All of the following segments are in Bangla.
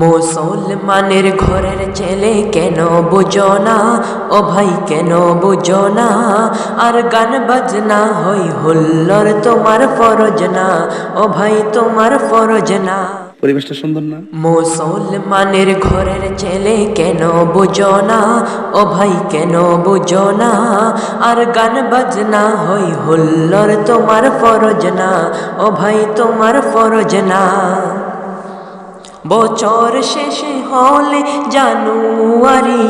মুসলমানের ঘরের ছেলে কেন বুঝো না? ও ভাই কেন বুঝো না? আর গান বাজনা হই হুল্লোর তোমার ফরজ না। ও ভাই তোমার ফরজ না। পরিবেশটা সুন্দর না? মুসলমানের ঘরের ছেলে কেন বুঝো না? ও ভাই কেন বুঝো না? আর গান বাজনা হই হুল্লোর তোমার ফরজ না। ও ভাই তোমার ফরজ না। বছর শেষে হলে জানুয়ারি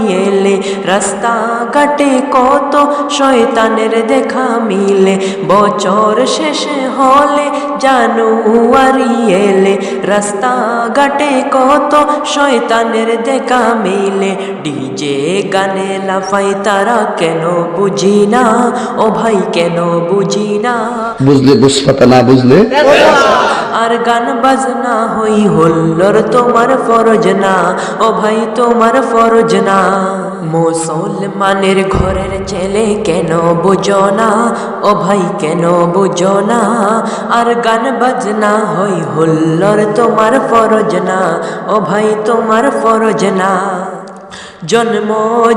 রাস্তা ঘাটে কত শয়তানের দেখা মিলে। বছর শেষে হলে জানুয়ারি এলে। রাস্তা ঘাটে কত শয়তানের দেখা মিলে। ডিজে গানে লাফাই তারা কেন বুঝি না? ও ভাই কেন বুঝি না? বুঝলে বুঝপাতা না বুঝলে? আর গান বাজনা হই হল্লোর তোমার ফরজ না। ও ভাই তোমার ফরজ না। মুসলমানের ঘরের ছেলে কেন বুঝো না? ও ভাই কেন বুঝো না? আর গান বাজনা হই হুল্লর তোমার ফরজ না। ও ভাই তোমার ফরজ না। জন্ম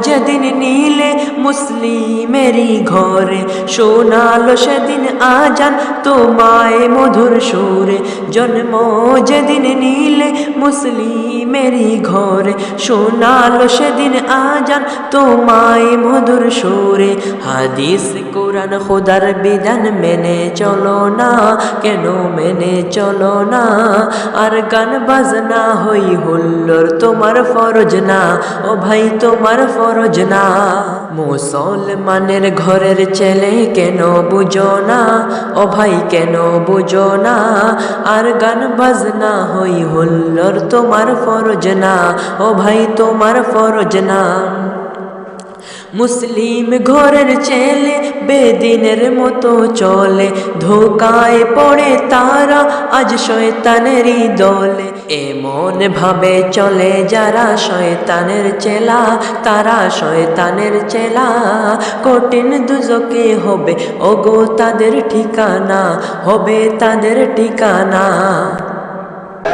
যেদিন নীলে মুসলিমেরই ঘরে, শোনালো সেদিন আজান তোমায় মধুর সুরে। জন্ম যেদিন নীলে মুসলিমেরই ঘরে, শোনালো সেদিন আজান তোমায় মধুর সুরে। হাদিস কোরআন খোদার বিধান মেনে চলো না, কেন মেনে চলো না? আর গান বাজনা হই হুল্লোর তোমার ফরজ না। ও ভাই, তোমার ফরজ না। মুসলমানের ঘরের ছেলে কেন বুঝো না? ও ভাই, কেন বুঝো না? আর গান বাজনা হই হুল্লোর তোমার ফরজ না। ও ভাই, তোমার ফরজ না। মুসলিম ঘরের ছেলে বেদিনের মতো চলে, ধোকায় পড়ে তারা আজ শয়তানেরই দলে। এমন ভাবে চলে যারা শয়তানের চেলা তারা শয়তানের চেলা। কঠিন দুজকে হবে ওগো তাদের ঠিকানা হবে তাদের ঠিকানা।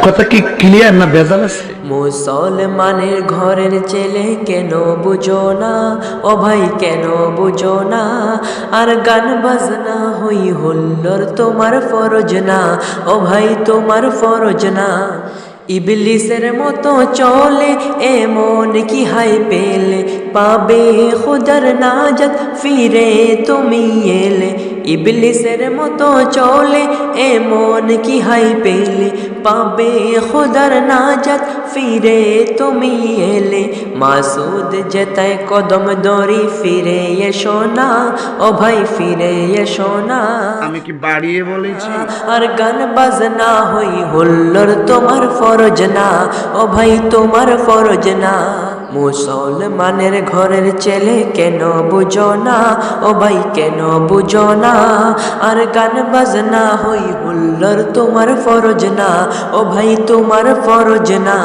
কথা কি ক্লিয়ার না ভেজাল আছে? মুসলমানের ঘরের ছেলে কেন বুঝো না? ও ভাই কেন বুঝো না? আর গান বাজনা হই হুল্লোর তোমার ফরজ না ও ভাই তোমার ফরজ না। ইবলিসের মতো চলে, এমন কি হাই পেলে? পাবে খুদার নাজাত, ফিরে তুমি এলে। ইবলিসের মতো চলে, এমন কি হাই পেলে? পাবে খুদার নাজাত। ফিরে তুমি এলে মাসুদ যেতায় কদম দরি ফিরে এসো না ও ভাই ফিরে এসো না। আমি কি বাড়িয়ে বলেছি? আর গান বাজনা হই হুল্লোর তোমার ফরজ না ও ভাই তোমার ফরজ না। মুসলমানের ঘরের ছেলে কেন বুঝো না ও ভাই কেন বুঝো না। আর গান বাজনা হই হুল্লোর তোমার ফরজ না ও ভাই তোমার ফরজ না।